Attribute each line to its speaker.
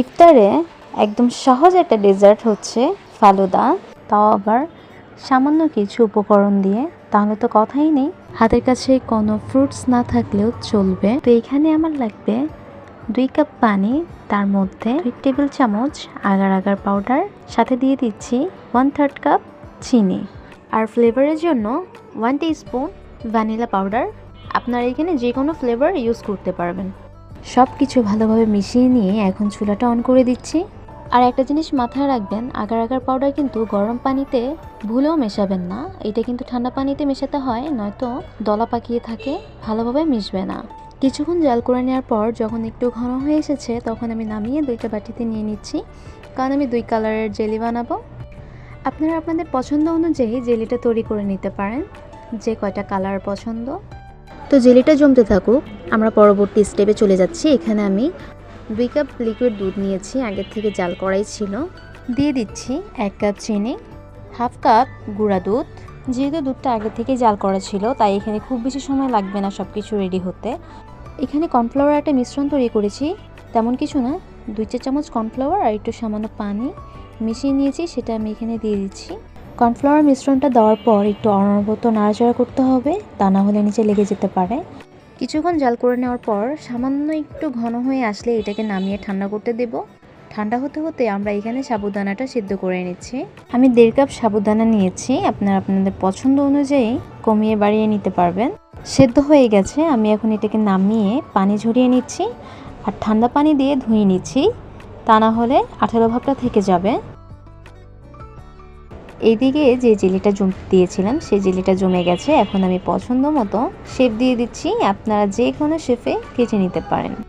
Speaker 1: ইফতারে একদম সহজ একটা ডেজার্ট হচ্ছে ফালুদা। তাও আবার সামান্য কিছু উপকরণ দিয়ে, তাহলে তো কথাই নেই। হাতের কাছে কোনো ফ্রুটস না থাকলেও চলবে। তো এখানে আমার লাগবে দুই কাপ পানি, তার মধ্যে দুই টেবিল চামচ আগার আগার পাউডার সাথে দিয়ে দিচ্ছি ওয়ান থার্ড কাপ চিনি। আর ফ্লেভারের জন্য one teaspoon vanilla powder আপনারা এখানে যে কোনো ফ্লেভার ইউজ করতে পারবেন। সব কিছু ভালোভাবে মিশিয়ে নিয়ে এখন চুলাটা অন করে দিচ্ছি। আর একটা জিনিস মাথায় রাখবেন, আগার আগার পাউডার কিন্তু গরম পানিতে ভুলেও মেশাবেন না। এটা কিন্তু ঠান্ডা পানিতে মেশাতে হয়, নয়তো দলা পাকিয়ে থাকে, ভালোভাবে মিশবে না। কিছুক্ষণ জাল করে নেওয়ার পর যখন একটু ঘন হয়ে এসেছে, তখন আমি নামিয়ে দুইটা বাটিতে নিয়ে নিচ্ছি। কারণ আমি দুই কালারের জেলি বানাবো। আপনারা আপনাদের পছন্দ অনুযায়ী জেলিটা তৈরি করে নিতে পারেন। যে কয়টা কালার পছন্দ। তো জেলিটা জমতে থাকুক, আমরা পরবর্তী স্টেপে চলে যাচ্ছি। এখানে আমি দুই কাপ লিকুইড দুধ নিয়েছি, আগের থেকে জাল করাই ছিল। দিয়ে দিচ্ছি এক কাপ চিনি, হাফ কাপ গুঁড়া দুধ। যেহেতু দুধটা আগে থেকে জাল করা ছিল, তাই এখানে খুব বেশি সময় লাগবে না সব কিছু রেডি হতে। এখানে কর্নফ্লাওয়ার একটা মিশ্রণ তৈরি করেছি, তেমন কিছু না। দুই চা চামচ কর্নফ্লাওয়ার আর একটু সামান্য পানি মিশিয়ে নিয়েছি, সেটা আমি এখানে দিয়ে দিচ্ছি। কর্নফ্লাওয়ার মিশ্রণটা দেওয়ার পর একটু অনবরত নাড়াচাড়া করতে হবে, তা না হলে নিচে লেগে যেতে পারে। কিছুক্ষণ জাল করে নেওয়ার পর সামান্য একটু ঘন হয়ে আসলে এটাকে নামিয়ে ঠান্ডা করতে দেব। ঠান্ডা হতে হতে আমরা এখানে সাবুদানাটা সিদ্ধ করে নিচ্ছি। আমি দেড় কাপ সাবুদানা নিয়েছি, আপনারা আপনাদের পছন্দ অনুযায়ী কমিয়ে বাড়িয়ে নিতে পারবেন। সেদ্ধ হয়ে গেছে, আমি এখন এটাকে নামিয়ে পানি ঝরিয়ে নিচ্ছি, আর ঠান্ডা পানি দিয়ে ধুয়ে নিচ্ছি, তা না হলে আঠালো ভাবটা থেকে যাবে। এইদিকে যে জেলিটা জম দিয়েছিলাম সেই জেলিটা জমে গেছে। এখন আমি পছন্দ মতো শেপ দিয়ে দিচ্ছি। আপনারা যে কোনো শেপে কেটে নিতে পারেন।